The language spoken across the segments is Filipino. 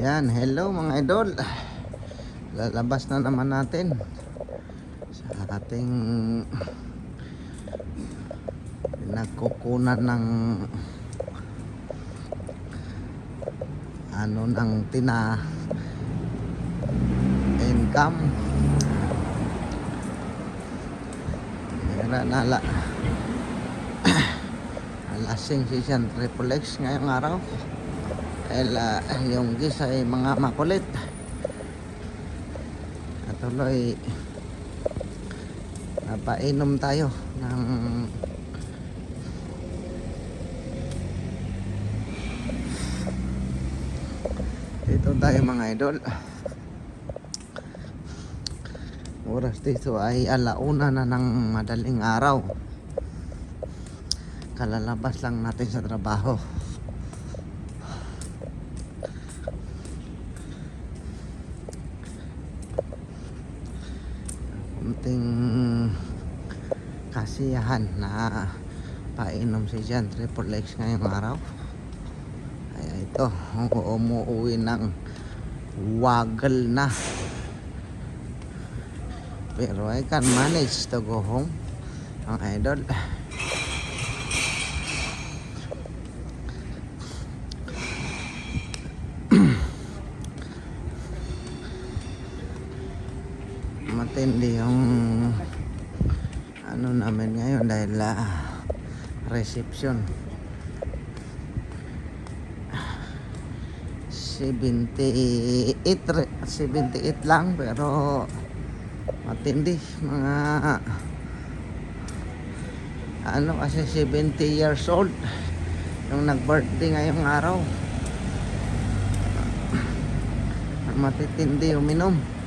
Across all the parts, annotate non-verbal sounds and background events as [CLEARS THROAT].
Ayan, hello mga idol. Lalabas na naman natin sa ating pinagkukunan ng ano ng tina income. Meron na la [CLEARS THROAT] alasing si Sian Triple X ngayong araw. Dahil ah, yung gis ay mga makulit. At tuloy napainom tayo ng dito tayo mga idol. Oras dito ay alauna na ng madaling araw. Kalalabas lang natin sa trabaho kunting kasiyahan na painom si Jan. Triple X ngayong araw. Kaya ito. Umuwi ng wagal na. Pero I can manage to go home ang idol matindi yung ano namin ngayon dahil ah, reception. 78 re- 78 lang pero matindi mga ano kasi 70 years old yung nag birthday ngayong araw. Matitindi uminom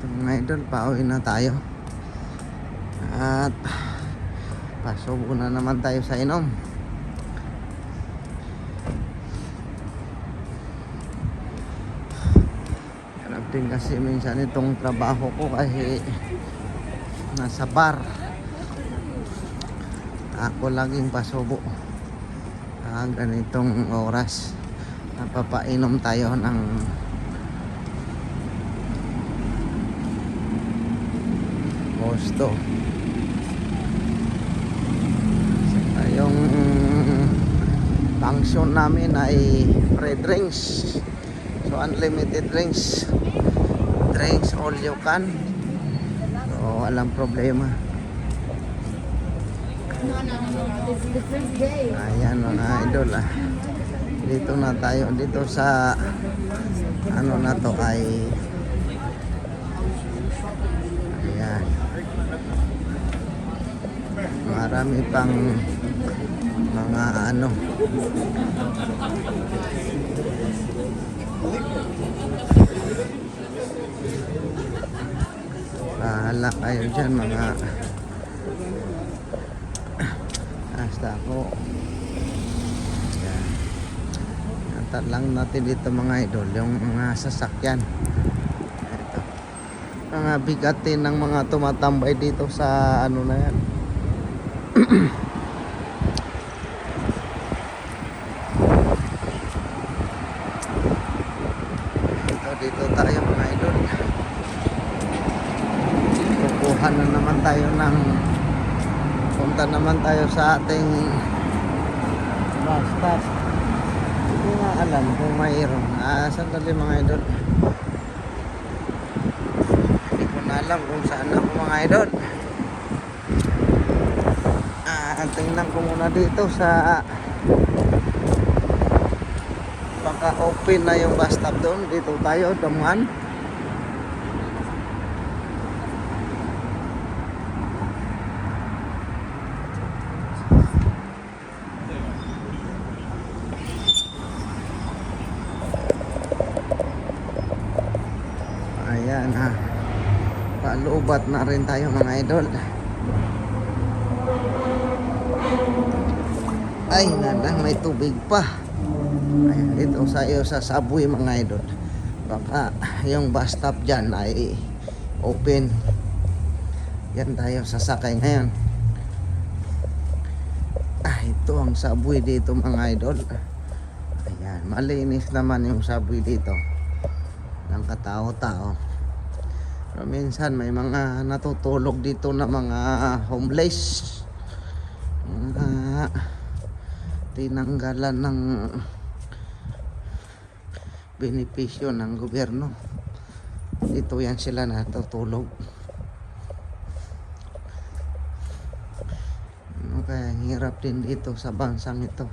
Ito mga idol, pauwi na tayo. At pasubo na naman tayo sa inom. Harap din kasi minsan itong trabaho ko kasi nasa bar. Ako laging pasubo. Ah, ganitong oras. Napapainom tayo ng gusto. Saka yung function namin ay free drinks. So unlimited drinks. Drinks all you can. So walang problema. Ayan mga idol ah. Dito na tayo dito sa ano na to ay Marami pang mga ano. Bahala kayo dyan mga Hasta ako. Natat lang natin dito mga idol Yung mga sasakyan. Mga bigatin ng mga tumatambay dito sa ano na yan Dito, dito tayo mga idol Kukuha na naman tayo ng Punta naman tayo sa ating bus stop. Hindi nga alam kung mayroon. Ah, sandali mga idol. Hindi ko na alam kung saan ako mga idol. Ah, tingnan ko muna dito sa baka open na yung bus stop doon. Dito tayo, damuhan. Ayan ha. Palubat na rin tayo mga idol. Ay, nalang may tubig pa. Ayan, dito sa iyo sa subway mga idol. Baka yung bus stop dyan ay open. Yan tayo sasakay ngayon. Ah, Ito ang subway dito mga idol. Ayan, malinis naman yung subway dito. Ng katao-tao. Pero minsan may mga natutulog dito na mga homeless. Mga tinanggalan ng benepisyo ng gobyerno. Dito yan sila natutulog. Ano kaya hirap din dito sa bansang ito.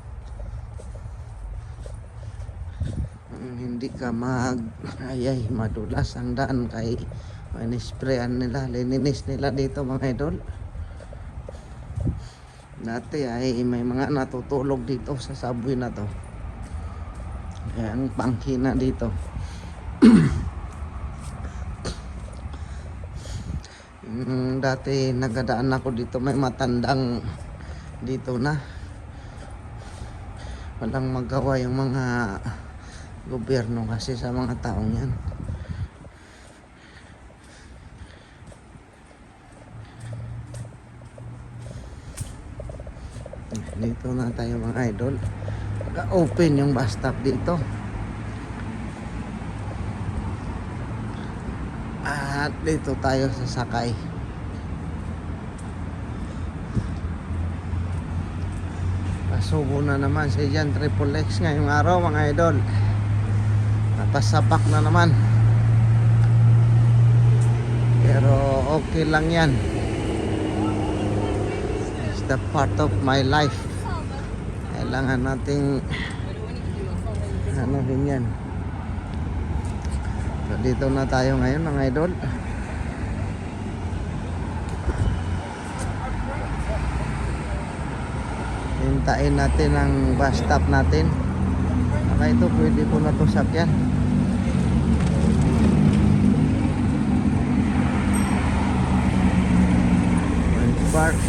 Hindi ka mag ayay madulas ang daan kay manisprayan nila, lininis nila dito mga idol. Dati ay may mga natutulog dito sa subway na to. Kaya ang pangkina dito. [CLEARS THROAT] Mm, dati nagadaan ako dito may matandang dito na walang magawa yung mga gobyerno kasi sa mga taong yan dito na tayo mga idol open yung bus stop dito at dito tayo sasakay Pasubo na naman si Jan Triple X ngayong araw mga idol. Napasapak na naman. Pero okay lang yan. It's the part of my life. Kailangan nating ano din yan. So, dito na tayo ngayon mga idol. hintayin natin ang bus stop natin saka ito pwede po na to sakyan Park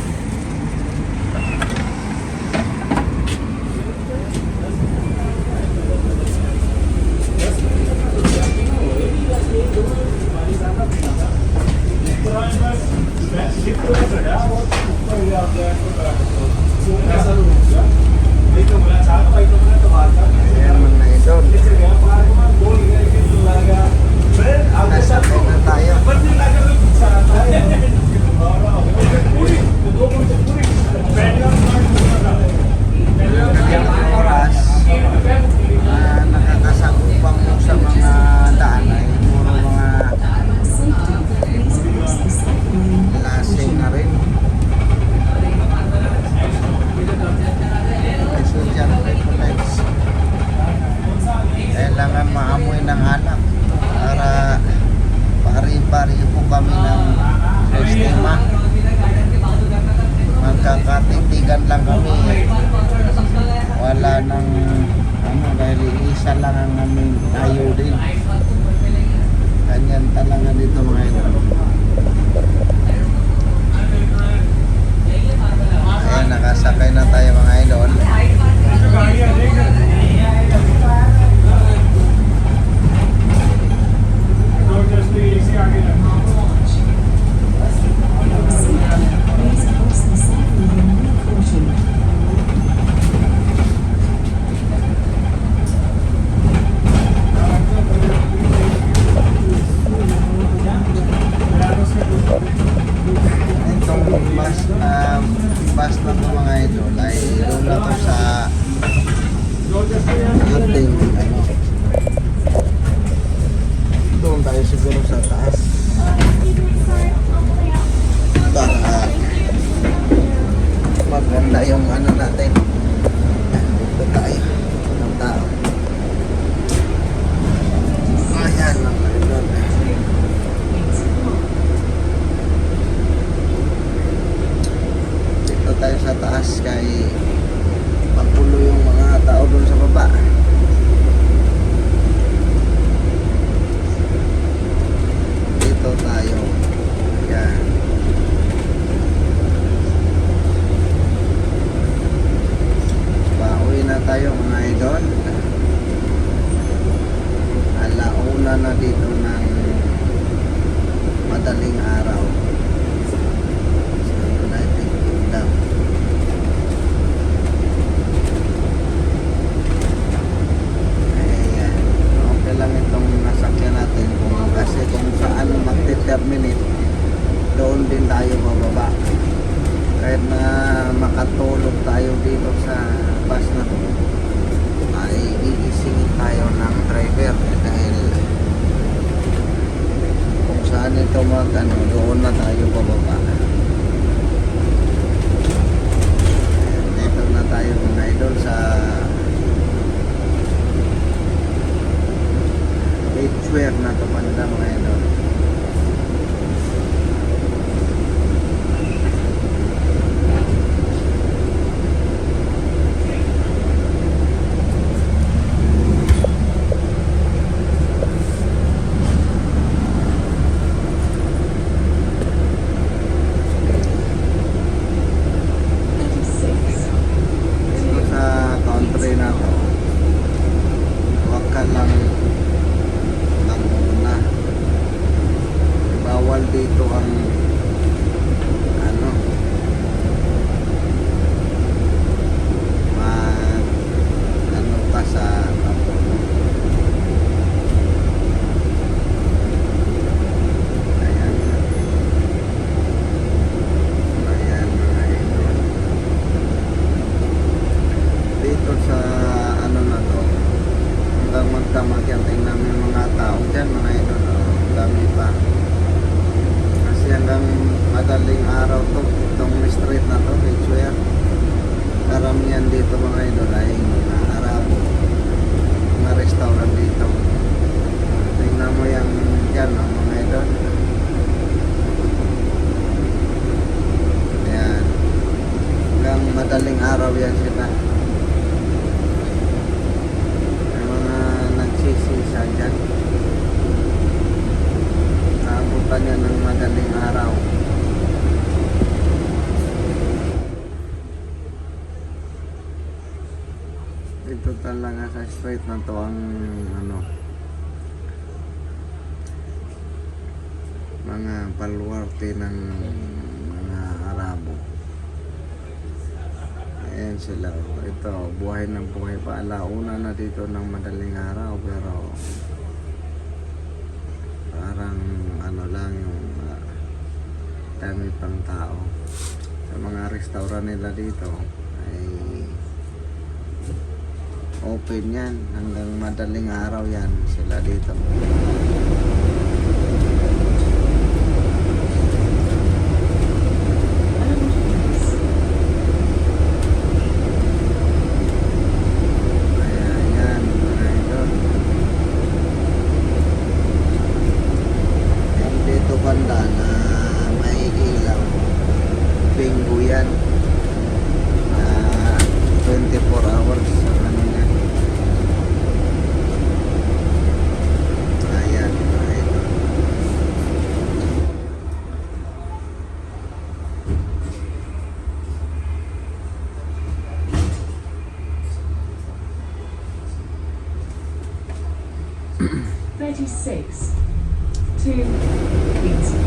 tayo sa taas kay magulo yung mga tao doon sa baba. Dito tayo. Yan. Pauwi na tayo mga idol. Alauna na dito ng madaling araw madaling araw yan sila. May mga nagsisisa dyan. Naabutan yan ng madaling araw. Ito talaga sa street na to ang ano mga palwarte ng mga Arabo. Sila. Ito, buhay ng buhay pa. Alauna na dito ng madaling araw pero parang ano lang yung ah, dami pang tao. Sa mga restaurant nila dito ay open yan hanggang madaling araw yan sila dito. 36 to Queensland.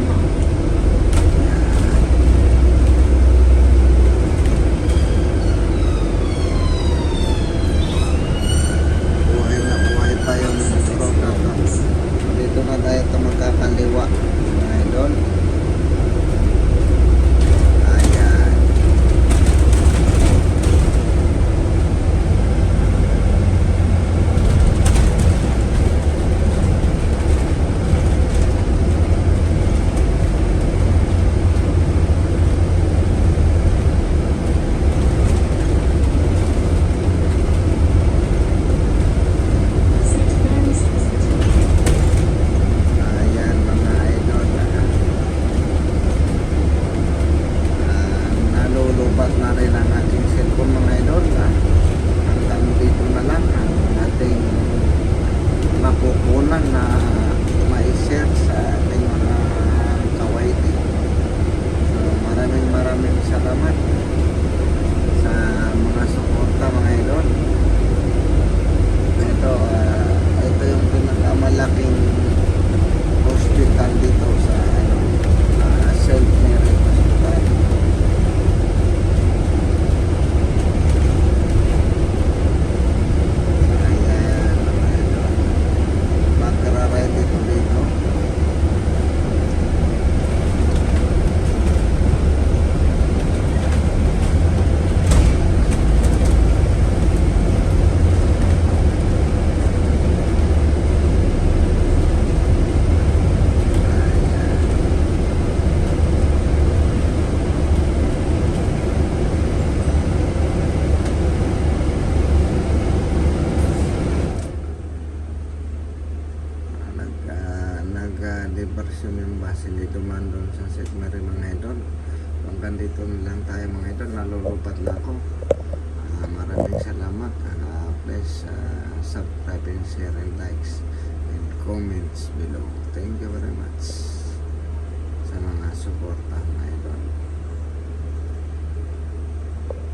Ating cellphone mga idol. Ah, hanggang dito na lang ang ating makukunan na ma-share sa ating mga kawaiti. So, maraming maraming salamat sa mga suporta mga idol. Ito, ah, ito yung pinakamalaking hospital dito sa ano, uh, St. Mary Hospital. Ayan, mga idol. Magra-ride ito dito. Ayan. nag uh, nag uh, base dito man doon sa St. Mary mga idol. Hanggang dito lang tayo mga idol. Nalulupat na ako. Ah, maraming salamat. Uh, please uh, subscribe and share and likes and comments below. Thank you very much sa mga suporta mga idol